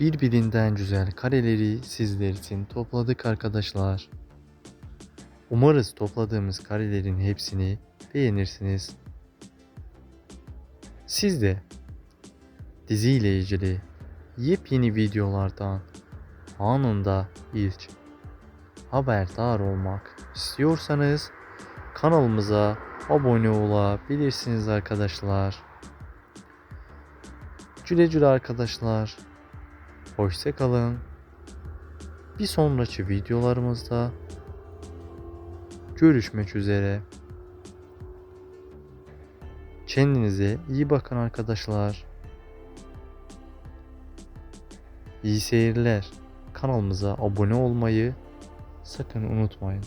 birbirinden güzel kareleri sizler için topladık arkadaşlar. Umarız topladığımız karelerin hepsini beğenirsiniz. Siz de diziyle ilgili yepyeni videolardan anında ilk haberdar olmak istiyorsanız kanalımıza abone olabilirsiniz arkadaşlar. Güle güle arkadaşlar. Hoşça kalın. Bir sonraki videolarımızda görüşmek üzere. Kendinize iyi bakın arkadaşlar. İyi seyirler. Kanalımıza abone olmayı sakın unutmayın.